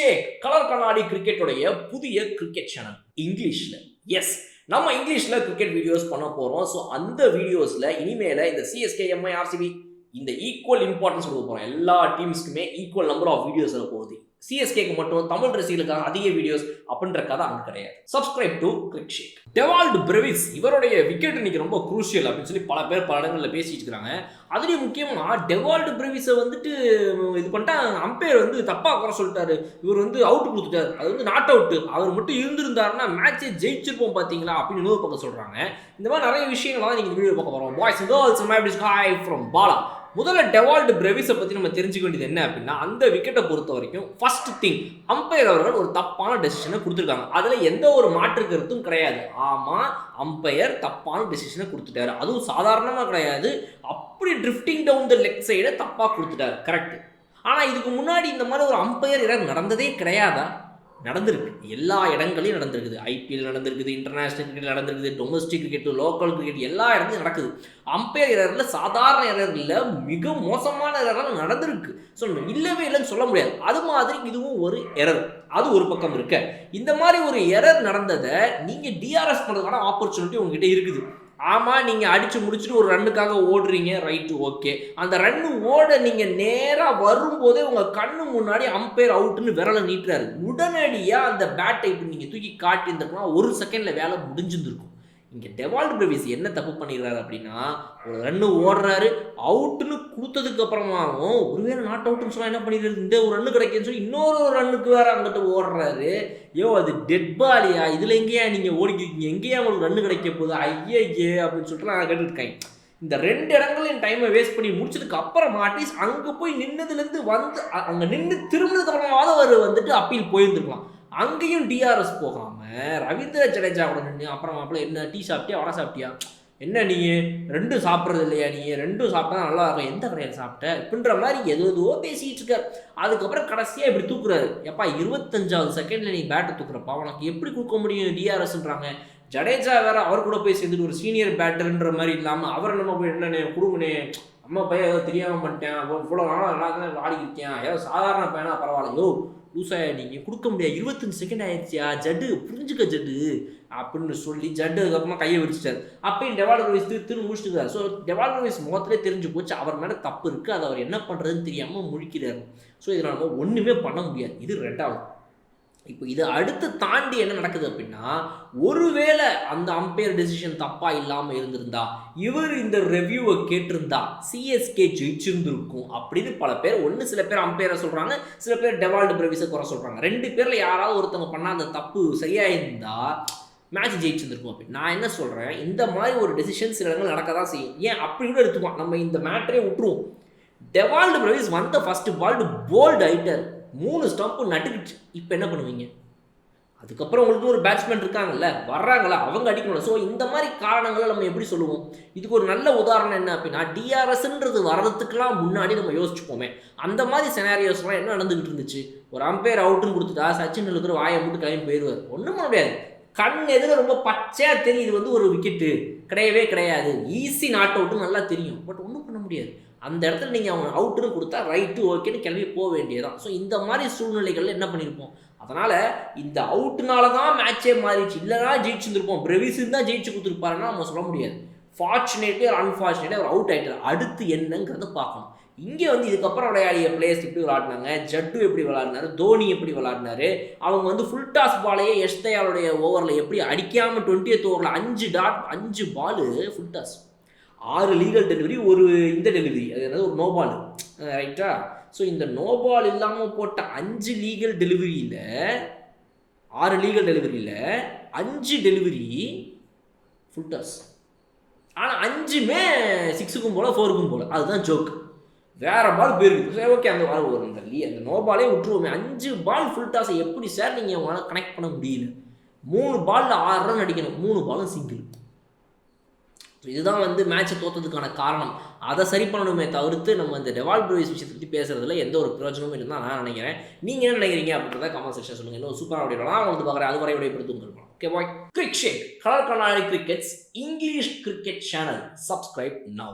ஷேக் colour கண்ணாடி கிரிக்கெட்டுடைய புதிய cricket channel இங்கிலீஷ்ல. எஸ் நம்ம இங்கிலீஷ்ல கிரிக்கெட் வீடியோஸ் பண்ண போகிறோம் ஸோ அந்த வீடியோஸில் இனிமேல இந்த சிஎஸ்கே எம்ஐ ஆர்சிபி இந்த ஈக்குவல் இம்பார்ட்டன்ஸ் கொடுக்க போகிறோம் எல்லா டீம்ஸ்க்குமே ஈக்குவல் நம்பர் ஆஃப் வீடியோஸ் போகுது. சிஎஸ்கேக்கு மட்டும் தமிழ் ரசிகளுக்காக அதிக வீடியோஸ் அப்படின்ற கதை அங்கே கிடையாது. Subscribe to Cric Shake Dewald Brevis இவருடைய விக்கெட் இன்னைக்கு ரொம்ப குரூஷியல் அப்படின்னு சொல்லி பல பேர் பல இடங்களில் பேசிட்டு இருக்காங்க. அதுலேயும் முக்கியமாக டெவால்டு பிரவிஸை வந்துட்டு இது பண்ணிட்டா அம்பையர் வந்து தப்பாக குறை சொல்லிட்டாரு. இவர் வந்து அவுட் கொடுத்துட்டாரு. அது வந்து நாட் அவுட் அவர் மட்டும் இருந்திருந்தாருன்னா மேட்சை ஜெயிச்சிருப்போம் பார்த்தீங்களா அப்படின்னு இன்னொரு பக்கம் சொல்கிறாங்க இந்த மாதிரி நிறைய விஷயங்கள்லாம் நீங்கள் வீடியோ பார்க்க போகிறோம் boys girls my hi from Bala முதல்ல டெவால்டு பிரவிஸை பற்றி நம்ம தெரிஞ்சுக்க வேண்டியது என்ன அப்படின்னா அந்த விக்கெட்டை பொறுத்த வரைக்கும் ஃபர்ஸ்ட் திங் அம்பையர் அவர்கள் ஒரு தப்பான டெசிஷனை கொடுத்துருக்காங்க. அதில் எந்த ஒரு மாற்று கருத்தும் கிடையாது. ஆமாம் அம்பையர் தப்பான டெசிஷனை கொடுத்துட்டாரு. அதுவும் சாதாரணமாக கிடையாது. அப்படி ட்ரிஃப்டிங் டவுன் த லெக் சைடை தப்பாக கொடுத்துட்டாரு. கரெக்ட் ஆனால் இதுக்கு முன்னாடி இந்த மாதிரி ஒரு அம்பையர் இடம் நடந்ததே கிடையாதா? நடந்திருக்கு. எல்லா இடங்களையும் நடந்திருக்குது. ஐபிஎல் நடந்திருக்குது இன்டர்நேஷ்னல் கிரிக்கெட் நடந்திருக்குது டொமஸ்டிக் கிரிக்கெட் லோக்கல் கிரிக்கெட் எல்லா இடத்துலையும் நடக்குது. அம்பையர் இரரில் சாதாரண எரரில் மிக மோசமான இரரெல்லாம் நடந்திருக்கு. ஸோ இல்லவே இல்லைன்னு சொல்ல முடியாது. அது மாதிரி இதுவும் ஒரு எரர் அது ஒரு பக்கம் இருக்க. இந்த மாதிரி ஒரு எரர் நடந்ததை நீங்கள் டிஆர்எஸ் பண்ணுறதுக்கான ஆப்பர்ச்சுனிட்டி உங்ககிட்ட இருக்குது. ஆமாம் நீங்கள் அடித்து முடிச்சுட்டு ஒரு ரன்னுக்காக ஓடுறீங்க. Right okay. அந்த ரன்னு ஓட நீங்கள் நேராக வரும்போதே உங்கள் கண்ணு முன்னாடி அம்பையர் அவுட்டுன்னு விரலை நீட்டுறாரு. உடனடியாக அந்த பேட்டை இப்படி நீங்கள் தூக்கி காட்டியிருந்தோம்னா ஒரு செகண்டில் வேலை முடிஞ்சிருந்துருக்கும். இங்கே டெவால்ட் பிரவிஸ் என்ன தப்பு பண்ணிடுறாரு அப்படின்னா ஒரு ரன்னு ஓடுறாரு அவுட்டுன்னு கொடுத்ததுக்கு அப்புறமாவும் ஒருவேளை நாட் அவுட்னு சொன்னால் என்ன பண்ணிடுறது? இந்த ஒரு ரன்னு கிடைக்குன்னு சொல்லி இன்னொரு ரன்னுக்கு வேற அங்கிட்டு ஓடுறாரு. ஐயோ அது டெட் பாலியா இதில் எங்கேயா நீங்கள் ஓடிக்கிருக்கீங்க எங்கேயா உங்களுக்கு ரன்னு கிடைக்க போகுது? ஐயே அப்படின்னு சொல்லிட்டு நான் கேட்டுருக்கேன். இந்த ரெண்டு இடங்களையும் டைமை வேஸ்ட் பண்ணி முடிச்சதுக்கு அப்புறம் அட்லீஸ்ட் அங்கே போய் நின்னதுலேருந்து வந்து அங்கே நின்று திரும்பினதுக்கு அப்புறமாவது அவர் வந்துட்டு அப்பீல் போயிருந்துருக்கலாம். அங்கேயும் டிஆர்எஸ் போகாமல் ரவீந்திர ஜடேஜா கூட நின்று அப்புறம் மாப்பிள்ள என்ன டீ சாப்பிட்டியா வடை சாப்பிட்டியா? என்ன நீ? ரெண்டும் சாப்பிட்றது இல்லையா நீ? ரெண்டும் சாப்பிட்டா நல்லா இருக்கும். எந்த கடையில் சாப்பிட்ட? இப்படின்ற மாதிரி எது எதுவோ பேசிகிட்டு இருக்கார். அதுக்கப்புறம் கடைசியாக இப்படி தூக்குறாரு. எப்பா இருபத்தஞ்சாவது செகண்டில் நீ பேட்டை தூக்குறப்பா? உனக்கு எப்படி கொடுக்க முடியும் டிஆர்எஸ்ன்றாங்க ஜடேஜா வேற அவர் கூட போய் சேர்ந்துட்டு ஒரு சீனியர் பேட்டர்ன்ற மாதிரி இல்லாமல் அவர் நம்ம போய் என்னண்ணே கொடுங்கண்ணே. அம்மா பையன் ஏதோ தெரியாமல் பண்ணிட்டேன் இவ்வளோ நாளாக நல்லா தான் ஆடிக்கிட்டேன் ஏதோ சாதாரண பையனா பரவாயில்ல யோ லூசா நீங்கள் கொடுக்க முடியாது. இருபத்தஞ்சு செகண்ட் ஆயிடுச்சியா? ஜட்டு புரிஞ்சுக்க ஜட்டு. அப்படின்னு சொல்லி ஜட்டு அதுக்கப்புறமா கையை விரிச்சிட்டார். அப்பயும் டெவால் வைஸ் திரு திரு முடிச்சுட்டு ஸோ டெவால் வைஸ் முகத்திலே தெரிஞ்சு போச்சு. அவர் மேலே தப்பு இருக்குது அதை அவர் என்ன பண்ணுறதுன்னு தெரியாமல் முழிக்கிறார். ஸோ இதனால் ஒன்றுமே பண்ண முடியாது. இது ரெண்டாவது. இப்போ இது அடுத்து தாண்டி என்ன நடக்குது அப்படின்னா ஒருவேளை அந்த அம்பையர் டெசிஷன் தப்பாக இல்லாமல் இருந்திருந்தா இவர் இந்த ரெவ்யூவை கேட்டிருந்தா சிஎஸ்கே ஜெயிச்சிருந்திருக்கும் அப்படின்னு பல பேர் ஒன்று சில பேர் அம்பையரை சொல்கிறாங்க சில பேர் டெவால்டு பிரவிஸை குறை சொல்கிறாங்க ரெண்டு பேரில் யாராவது ஒருத்தவங்க பண்ணால் அந்த தப்பு சரியாக இருந்தால் மேட்ச் ஜெயிச்சிருந்திருக்கும் அப்படின்னு. நான் என்ன சொல்கிறேன் இந்த மாதிரி ஒரு டெசிஷன் சில இடங்கள் நடக்க தான் செய்யும். ஏன்? அப்படி கூட எடுத்துக்குவோம் நம்ம இந்த மேட்டரே விட்டுருவோம். டெவால்டு பிரவிஸ் வந்த ஃபஸ்ட்டு பால்டு போல்டு ஐட்டர் மூணு ஸ்டம்ப்பு நட்டுக்கிச்சு. இப்போ என்ன பண்ணுவீங்க? அதுக்கப்புறம் உங்களுக்கு ஒரு பேட்ஸ்மேன் இருக்காங்கல்ல வர்றாங்களா அவங்க அடிக்கணும் ஸோ இந்த மாதிரி காரணங்களை நம்ம எப்படி சொல்லுவோம்? இதுக்கு ஒரு நல்ல உதாரணம் என்ன அப்படின்னா டிஆர்எஸ்ன்றது வர்றதுக்கெல்லாம் முன்னாடி நம்ம யோசிச்சுப்போமே. அந்த மாதிரி செனாரியோஸ்லாம் என்ன நடந்துகிட்டு இருந்துச்சு? ஒரு அம்பையர் அவுட்டுன்னு கொடுத்துட்டா சச்சின் டெண்டுல்கர் வாயை மட்டும் கிளம்பி போயிடுவார். ஒன்றும் பண்ண முடியாது. கண் எதில் ரொம்ப பச்சையாக தெரியுது வந்து ஒரு விக்கெட்டு கிடையவே கிடையாது. ஈஸி நாட் அவுட்டுன்னு நல்லா தெரியும். பட் ஒன்றும் பண்ண முடியாது. அந்த இடத்துல நீங்கள் அவங்க அவுட்டுன்னு கொடுத்தா ரைட்டு ஓகேன்னு கிளம்பி போக வேண்டியதான் ஸோ இந்த மாதிரி சூழ்நிலைகளில் என்ன பண்ணியிருப்போம் அதனால் இந்த அவுட்டுனால தான் மேட்சே மாறிடுச்சு. இல்லைனா ஜெயிச்சுருந்துருப்போம். பிரவிஸ் தான் ஜெயிச்சு கொடுத்துருப்பாருன்னா நம்ம சொல்ல முடியாது. ஃபார்ச்சுனேட்லி ஒரு அன்ஃபார்ச்சுனேட்லி அவர் அவுட் ஆகிட்டார் அடுத்து என்னங்கிறத பார்க்கணும். இங்கே வந்து இதுக்கப்புறம் விளையாடிய பிளேயர்ஸ் எப்படி விளாடினாங்க ஜட்டு எப்படி விளாடினாரு தோனி எப்படி விளாடினாரு அவங்க வந்து ஃபுல் டாஸ் பாலையே எஸ்தையாளுடைய ஓவரில் எப்படி அடிக்காமல் டுவெண்ட்டி ஓவரில் அஞ்சு டாட் அஞ்சு பாலு ஃபுல் டாஸ் ஆறு லீகல் டெலிவரி ஒரு இந்த டெலிவரி அது என்னது ஒரு நோபால் ரைட்டா ஸோ இந்த நோ பால் இல்லாமல் போட்ட அஞ்சு லீகல் டெலிவரியில் ஆறு லீகல் டெலிவரியில் அஞ்சு டெலிவரி ஃபுல் டாஸ் ஆனால் அஞ்சுமே சிக்ஸுக்கும் போல் ஃபோருக்கும் போல். அதுதான் ஜோக் வேற பால் போயிருக்கு. சரி ஓகே அந்த ஒரு அந்த லீ அந்த நோ பாலே விட்டுருவோமே. அஞ்சு பால் ஃபுல் டாஸை எப்படி சார் நீங்கள் உங்களால் கனெக்ட் பண்ண முடியல? மூணு பாலில் ஆறு ரன் அடிக்கணும். மூணு பாலும் சிங்கிள் ஸோ இதுதான் வந்து மேட்சை தோற்றதுக்கான காரணம். அதை சரி பண்ணணுமே தவிர்த்து நம்ம இந்த டெவால் ப்ரோவிஸ் விஷயத்தை பற்றி பேசுறதுல எந்த ஒரு பிரயோஜனமும் இருந்தால் நான் நினைக்கிறேன். நீங்கள் என்ன நினைக்கிறீங்க அப்படின்றத கமெண்ட் செக்ஷன் சொல்லுங்கள் இன்னும் சூப்பராக அப்படின்னா நான் வந்து பார்க்குறேன். அது வரை விடைபெறுத்து உங்களுக்கு okay bye Cric Shake colour கண்ணாடி crickets English cricket channel subscribe now